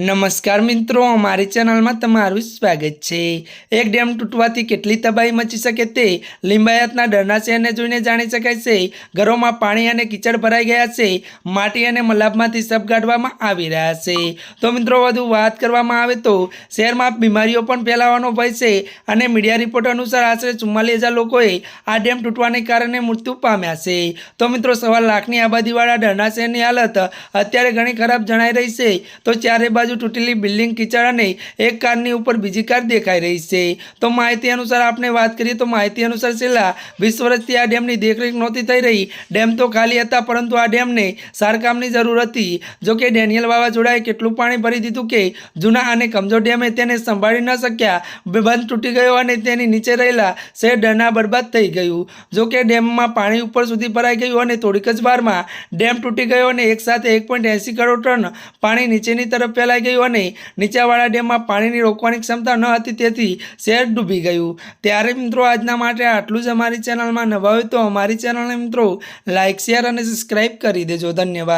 નમસ્કાર મિત્રો, અમારી ચેનલમાં તમારું સ્વાગત છે. એક ડેમ તૂટવાથી કેટલી તબાહી મચી શકે તે લિંબાયતના ડરના શહેરને જોઈને જાણી શકાય છે. ઘરોમાં પાણી અને કીચડ ભરાઈ ગયા છે. માટી અને મલાબમાંથી સબ કાઢવામાં આવી રહ્યા છે. તો મિત્રો, વધુ વાત કરવામાં આવે તો શહેરમાં બીમારીઓ પણ ફેલાવાનો ભય છે અને મીડિયા રિપોર્ટ અનુસાર આશરે ચુમ્માલીસ હજાર લોકોએ આ ડેમ તૂટવાને કારણે મૃત્યુ પામ્યા છે. તો મિત્રો, સવા લાખની આબાદીવાળા ડરના શહેરની હાલત અત્યારે ઘણી ખરાબ જણાઈ રહી છે. તો ચારે બાજુ તૂટેલી બિલ્ડિંગ કિચડ અને એક કારની ઉપર બીજી કાર દેખાઈ રહી છે. તો માહિતી અનુસાર આપણે વાત કરીએ તો માહિતી અનુસાર છેલ્લા વીસ વર્ષથી આ ડેમની દેખરેખ નહોતી થઈ રહી. ડેમ તો ખાલી હતા, પરંતુ આ ડેમને સારકામની જરૂર હતી. જોકે ડેનિયલ વાવાઝોડાએ કેટલું પાણી ભરી દીધું કે જૂના અને કમજોર ડેમે તેને સંભાળી ન શક્યા. બંધ તૂટી ગયો અને તેની નીચે રહેલા શહેર ડરના બરબાદ થઈ ગયું. જોકે ડેમમાં પાણી ઉપર સુધી ભરાઈ ગયું અને થોડીક જ વારમાં ડેમ તૂટી ગયો અને એકસાથે એક પોઈન્ટ એંસી કરોડ ટન પાણી નીચેની તરફ ફેલાઈ ગયું અને નીચાવાળા ડેમમાં પાણીની રોકવાની ક્ષમતા ન હતી તેથી શહેર ડૂબી ગયું. ત્યારે મિત્રો આજના માટે આટલું જ અમારી ચેનલમાં નવા હોય તો અમારી ચેનલને મિત્રો લાઇક શેર અને સબસ્ક્રાઈબ કરી દેજો. ધન્યવાદ.